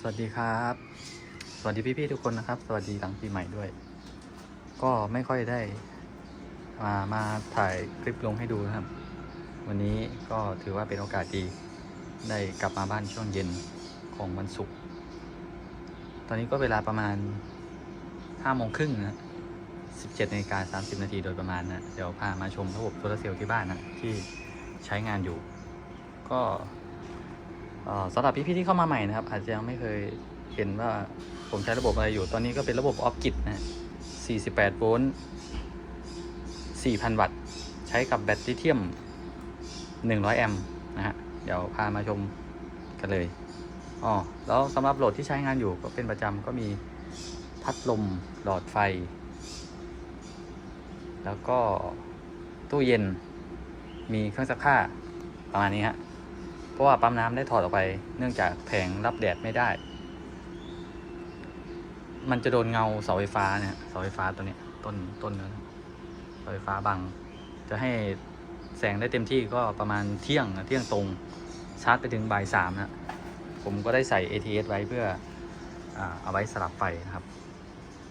สวัสดีครับ สวัสดีพี่ๆทุกคนนะครับ สวัสดีหลังปีใหม่ด้วย ก็ไม่ค่อยได้มามาถ่ายคลิปลงให้ดูนะครับ วันนี้ก็ถือว่าเป็นโอกาสดี ได้กลับมาบ้านช่วงเย็นของวันศุกร์ ตอนนี้ก็เวลาประมาณห้าโมงครึ่งนะสิบเจ็ดนาฬิกาสามสิบนาทีโดยประมาณนะ เดี๋ยวพามาชมระบบโซลาร์เซลล์ที่บ้านนะที่ใช้งานอยู่ ก็ สำหรับพี่ๆที่เข้ามาใหม่นะครับ อาจจะยังไม่เคยเห็นว่าผมใช้ระบบอะไรอยู่ ตอนนี้ก็เป็นระบบออฟกิดนะ 48 โวลต์ 4,000 วัตต์ ใช้กับแบตลิเธียม 100 แอมป์นะฮะ เดี๋ยวพามาชมกันเลย อ๋อ แล้วสำหรับโหลดที่ใช้งานอยู่ก็เป็นประจำก็มีพัดลมหลอดไฟ แล้วก็ตู้เย็น มีเครื่องซักผ้าประมาณนี้ฮะ ราะว่าปั๊มน้ำได้ถอดออกไป เนื่องจากแผงรับแดดไม่ได้ มันจะโดนเงาเสาไฟฟ้าเนี่ยเสาไฟฟ้าตัวเนี้ยต้นต้นนั้นเสาไฟฟ้าบัง จะให้แสงได้เต็มที่ก็ประมาณเที่ยงเที่ยงตรงชาร์จไปถึงบ่ายสามนะผมก็ได้ใส่ ATS ไว้เพื่ออเอาไว้สลับไฟนะครับ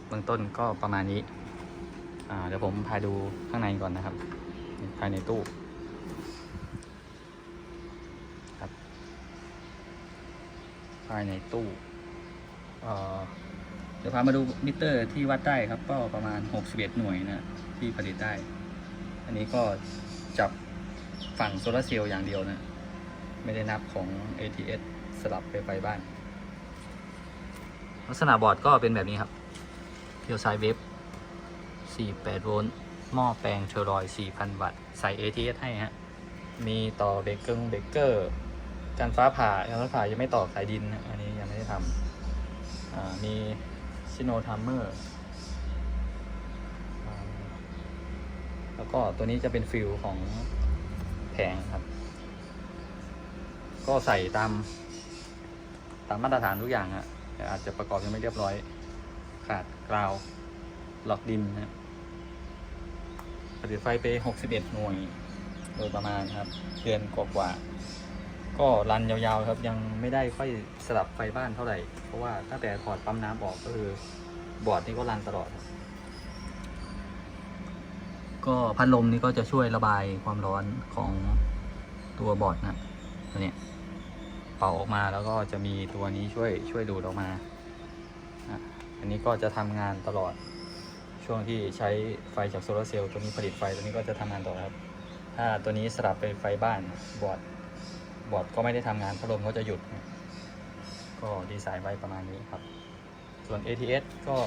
เบื้องต้นก็ประมาณนี้เดี๋ยวผมพาดูข้างในก่อนนะครับ ภายในตู้ ครับ ภายในตู้เดี๋ยวพามาดูมิเตอร์ที่วัดได้ครับ ก็ประมาณ 61 หน่วยนะที่ผลิตได้ อันนี้ก็จับฝั่งโซลาร์เซลล์อย่างเดียวนะ ไม่ได้นับของ ATS สลับไปไฟบ้าน ลักษณะบอร์ดก็เป็นแบบนี้ครับเพียวไซเวฟ48 โวลต์หม้อแปลงเชอรอย 4,000 วัตต์ ใส่ ATS ให้ฮะ มีต่อเบเกอร์เบรกเกอร์ การฟ้าผ่าการฟ้าผ่ายังไม่ต่อสายดิน อันนี้ยังไม่ได้ทำมีชิโนทัมเมอร์แล้วก็ตัวนี้จะเป็นฟิลของแผงครับ ก็ใส่ตาม ตามมาตรฐานทุกอย่างอะแต่อาจจะประกอบยังไม่เรียบร้อย ขาดกราวล็อกดินนะครับผลิไฟไป 61 หน่วย โดยประมาณครับเดือนกว่าๆ ก็รันยาวๆครับยังไม่ได้ค่อยสลับไฟบ้านเท่าไหร่ เพราะว่าตั้งแต่ถอดปั๊มน้ำออกก็คือบอร์ดนี่ก็รันตลอดครับก็พัดลมนี่ก็จะช่วยระบายความร้อนของตัวบอร์ดนะตัวเนี้ยเป่าออกมาแล้วก็จะมีตัวนี้ช่วยช่วยดูดออกมาอันนี้ก็จะทำงานตลอดช่วงที่ใช้ไฟจากโซลาร์เซลล์ตัวนี้ผลิตไฟตัวนี้ก็จะทำงานต่อครับ ถ้าตัวนี้สลับไปไฟบ้านบอร์ด บอร์ดก็ไม่ได้ทำงานพัดลมก็จะหยุด ก็ดีไซน์ไว้ประมาณนี้ครับ ส่วน ATS ก็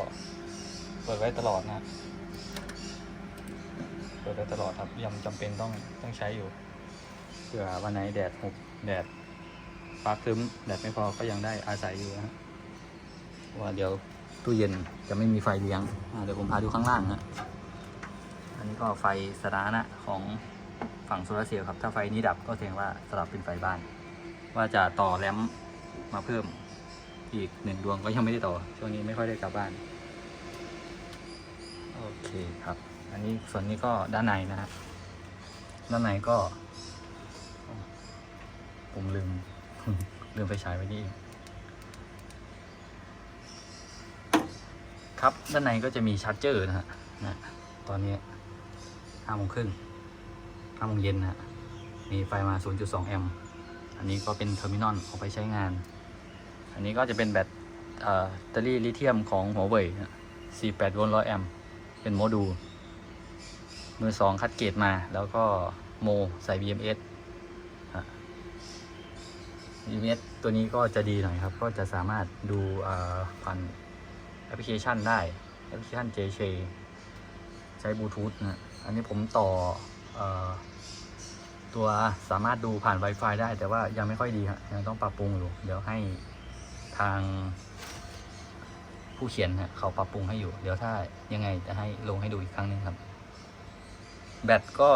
เปิดไว้ตลอดนะเปิดไว้ตลอดครับยังจำเป็นต้องต้องใช้อยู่เผื่อวันไหนแดดหุบแดดฟ้าครึ้มแดดไม่พอก็ยังได้อาศัยอยู่นะฮะว่าเดี๋ยวตู้เย็นจะไม่มีไฟเลี้ยงเดี๋ยวผมพาดูข้างล่างนะอันนี้ก็ไฟสถาร์นะของ ฝั่งโซลาเซลล์ครับ ถ้าไฟนี้ดับก็แสดงว่าสลับเป็นไฟบ้าน ว่าจะต่อแรมมาเพิ่มอีกหนึ่งดวงก็ยังไม่ได้ต่อ ช่วงนี้ไม่ค่อยได้กลับบ้าน โอเคครับ อันนี้ส่วนนี้ก็ด้านในนะฮะด้านในก็ ผมลืม ลืมไฟฉายไว้นี่ครับ ด้านในก็จะมีชาร์จเจอร์นะฮะนะตอนนี้ห้าโมงครึ่ง ห้าโมงเย็นนะฮะมีไฟมา 0.2 แอมป์อันนี้ก็เป็นเทอร์มินอลเอาไปใช้งาน อันนี้ก็จะเป็นแบตเอ่อแบตเตอรี่ลิเธียมของหัวเว่ย48 โวลต์ 100 แอมป์เป็นโมดูลมือสองคัดเกรดมาแล้วก็โมใส่ BMS UMS ตัวนี้ก็จะดีหน่อยครับ ก็จะสามารถดูผ่านแอปพลิเคชันได้ แอปพลิเคชัน JC ใช้บลูทูธนะ อันนี้ผมต่ออ ตัวสามารถดูผ่าน Wi-Fi ได้ แต่ว่ายังไม่ค่อยดีครับยังต้องปรับปรุงอยู่ เดี๋ยวให้ทาง ผู้เขียนฮะเขาปรับปรุงให้อยู่ เดี๋ยวถ้ายังไงจะให้ลงให้ดูอีกครั้งหนึงครับ แบตก็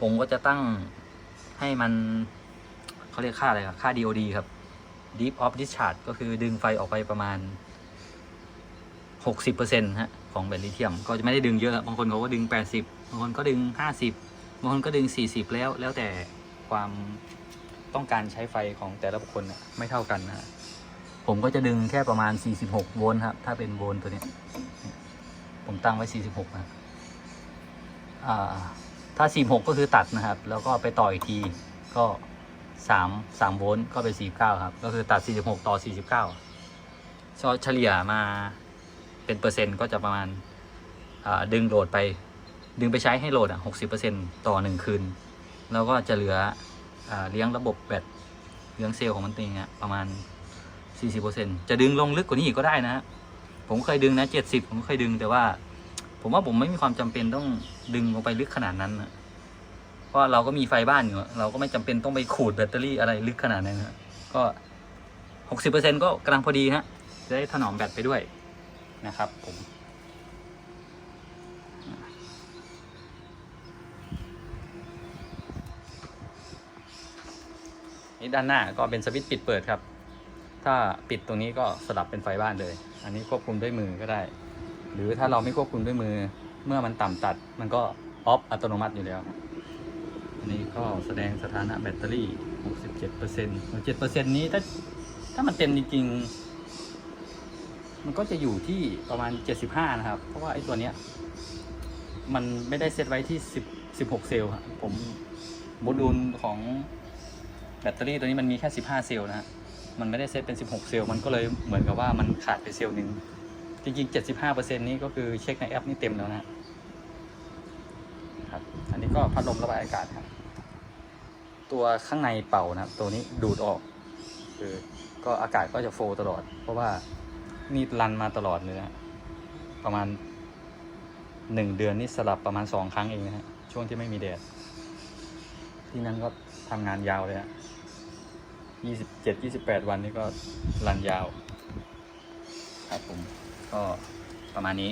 ผมก็จะตั้งให้มันเขาเรียกค่าอะไรครับ ค่า DOD ครับ Deep of Discharge ก็คือดึงไฟออกไปประมาณ 60%ฮะของแบตลิเธียม ก็จะไม่ได้ดึงเยอะ บางคนเขาก็ดึง 80 บางคนก็ดึง 50 บางคนก็ดึง 40 แล้วแล้วแต่ความต้องการใช้ไฟของแต่ละบุคคลน่ะไม่เท่ากันนะผมก็จะดึงแค่ประมาณ 46 โวลต์ครับ ถ้าเป็นโวลต์ตัวนี้ ผมตั้งไว้ 46 นะถ้า 46 ก็คือตัดนะครับ แล้วก็ไปต่ออีกทีก็ 3 3 โวลต์ก็เป็น 49 ครับ ก็คือตัด 46 ต่อ 49 เฉลี่ยมาเป็นเปอร์เซ็นต์ก็จะประมาณดึงโหลดไป ดึงไปใช้ให้โหลดอะ60%ต่อ1คืน แล้วก็จะเหลืออเลี้ยงระบบแบตเลี้ยงเซลล์ของมันเองอะประมาณ40%จะดึงลงลึกกว่านี้อีกก็ได้นะฮะผมเคยดึงนะ70ผมเคยดึงแต่ว่า ผมว่าผมไม่มีความจำเป็นต้องดึงลงไปลึกขนาดนั้นนะเพราะเราก็มีไฟบ้านอยู่เราก็ไม่จำเป็นต้องไปขูดแบตเตอรี่อะไรลึกขนาดนั้นนะก็60%ก็กำลังพอดีฮะจะได้ถนอมแบตไปด้วยนะครับผม นี่ด้านหน้าก็เป็นสวิตช์ปิดเปิดครับ ถ้าปิดตรงนี้ก็สลับเป็นไฟบ้านเลย อันนี้ควบคุมด้วยมือก็ได้ หรือถ้าเราไม่ควบคุมด้วยมือ เมื่อมันต่ำตัด มันก็ออฟอัตโนมัติอยู่แล้ว อันนี้ก็แสดงสถานะแบตเตอรี่ 67% 7%นี้ถ้าถ้ามันเต็มจริงๆ มันก็จะอยู่ที่ประมาณ 75 นะครับ เพราะว่าไอ้ตัวเนี้ยมันไม่ได้เซตไว้ที่ 10 16 เซลล์ครับผมโมดูลของ แบตเตอรี่ตัวนี้มันมีแค่ 15 เซลล์นะฮะ มันไม่ได้เซตเป็น 16 เซลล์ มันก็เลยเหมือนกับว่ามันขาดไปเซลล์หนึ่ง จริง ๆ 75%นี้ก็คือเช็คในแอปนี่เต็มแล้วนะครับ อันนี้ก็พัดลมระบายอากาศครับ ตัวข้างในเป่านะครับ ตัวนี้ดูดออก คือก็อากาศก็จะโฟล์ตลอด เพราะว่านี่รันมาตลอดเลยนะฮะประมาณ 1 เดือนนี่สลับประมาณ 2 ครั้งเองนะฮะ ช่วงที่ไม่มีแดด ที่นั่นก็ทำงานยาวเลยอะยี่สิบเจ็ดยี่สิบแปดวันนี่ก็รันยาว ครับผม ก็ประมาณนี้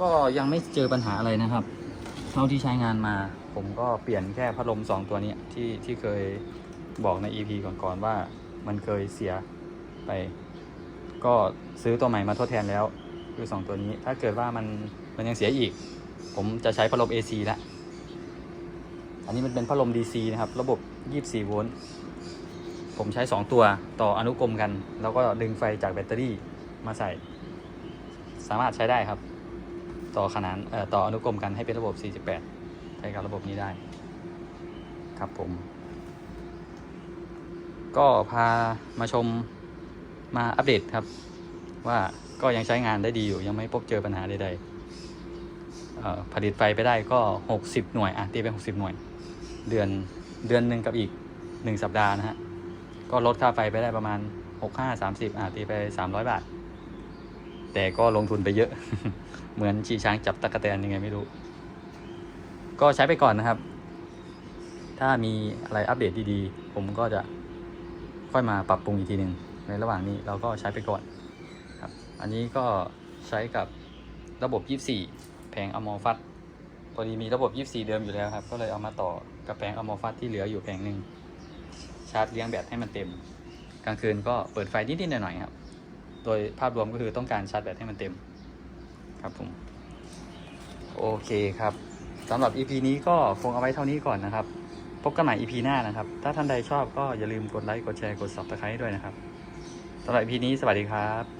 ก็ยังไม่เจอปัญหาอะไรนะครับ เท่าที่ใช้งานมา ผมก็เปลี่ยนแค่พัดลมสองตัวนี้ที่ที่เคยบอกใน EP ก่อนๆว่ามันเคยเสียไป ก็ซื้อตัวใหม่มาทดแทนแล้ว คือสองตัวนี้ ถ้าเกิดว่ามันมันยังเสียอีก ผมจะใช้พัดลม AC ละ อันนี้มันเป็นพัดลม DC นะครับ ระบบ 24 โวลต์ ผมใช้ 2 ตัวต่ออนุกรมกัน แล้วก็ดึงไฟจากแบตเตอรี่มาใส่ สามารถใช้ได้ครับ ต่อขนานเอ่อต่ออนุกรมกันให้เป็นระบบ 48 ใช้กับระบบนี้ได้ ครับผม ก็พามาชมมาอัปเดตครับ ว่าก็ยังใช้งานได้ดีอยู่ ยังไม่พบเจอปัญหาใดๆผลิตไฟไปได้ก็ 60 หน่วย อะ ตีไป60 หน่วย เดือนเดือนหนึ่งกับอีก 1 สัปดาห์นะฮะ ก็ลดค่าไฟไปได้ประมาณ 65 30อะตีไป 300 บาท แต่ก็ลงทุนไปเยอะ เหมือนชีช้างจับตะกะแตนยังไงไม่รู้ ก็ใช้ไปก่อนนะครับ ถ้ามีอะไรอัปเดตดีๆ ผมก็จะค่อยมาปรับปรุงอีกทีหนึ่งในระหว่างนี้เราก็ใช้ไปก่อนครับ อันนี้ก็ใช้กับระบบ 24 แผงอมอฟัต อดีมีระบบ 24 เดิมอยู่แล้วครับ ก็เลยเอามาต่อกับแผงอมฟัตที่เหลืออยู่แผงหนึ่งชาร์จเลี้ยงแบตให้มันเต็ม กลางคืนก็เปิดไฟนิดๆหน่อยๆครับ โดยภาพรวมก็คือต้องการชาร์จแบตให้มันเต็ม ครับผม โอเคครับสำหรับ EP นี้ก็คงเอาไว้เท่านี้ก่อนนะครับ พบกันใหม่ EP หน้านะครับ ถ้าท่านใดชอบก็อย่าลืมกดไลค์ กดแชร์ กด Subscribe ด้วยนะครับสำหรับ EP นี้สวัสดีครับ